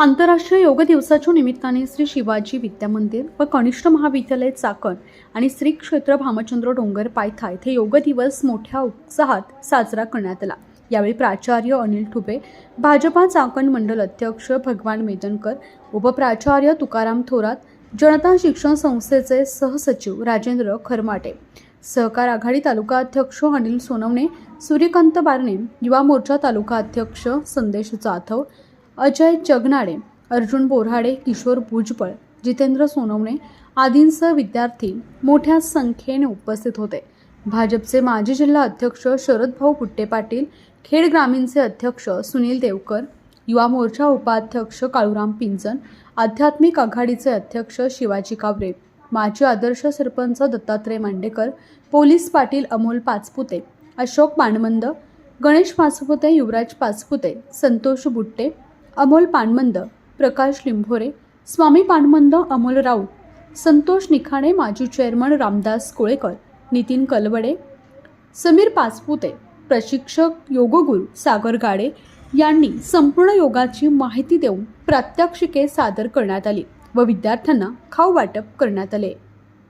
आंतरराष्ट्रीय योग दिवसाच्या निमित्ताने श्री शिवाजी विद्यामंदिर व कनिष्ठ महाविद्यालय चाकण आणि श्री क्षेत्र भामचंद्र डोंगर पायथा येथे योग दिवस मोठ्या उत्साहात साजरा करण्यात आला. यावेळी प्राचार्य अनिल ठुबे भाजपा चाकण मंडल अध्यक्ष भगवान मेदनकर उपप्राचार्य तुकाराम थोरात जनता शिक्षण संस्थेचे सहसचिव राजेंद्र खरमाटे सहकार आघाडी तालुका अध्यक्ष अनिल सोनवणे सूर्यकांत बारणे युवा मोर्चा तालुका अध्यक्ष संदेश जाधव अजय जगनाडे अर्जुन बोराडे किशोर भुजबळ जितेंद्र सोनवणे आदींसह विद्यार्थी मोठ्या संख्येने उपस्थित होते. भाजपचे माजी जिल्हा अध्यक्ष शरदभाऊ पुट्टे पाटील खेड ग्रामीणचे अध्यक्ष सुनील देवकर युवा मोर्चा उपाध्यक्ष काळूराम पिंजन आध्यात्मिक आघाडीचे अध्यक्ष शिवाजी कावरे माजी आदर्श सरपंच दत्तात्रय मांडेकर पोलीस पाटील अमोल पाचपुते अशोक पाणमंद गणेश पाचपुते युवराज पाचपुते संतोष बुट्टे अमोल पाणमंद प्रकाश लिंभोरे स्वामी पाणमंद अमोल राऊत संतोष निखाणे माजी चेअरमन रामदास कोळेकर नितीन कलवडे समीर पाचपुते प्रशिक्षक योगगुरू सागर गाडे यांनी संपूर्ण योगाची माहिती देऊन प्रात्यक्षिके सादर करण्यात आली व विद्यार्थ्यांना खाऊ वाटप करण्यात आले.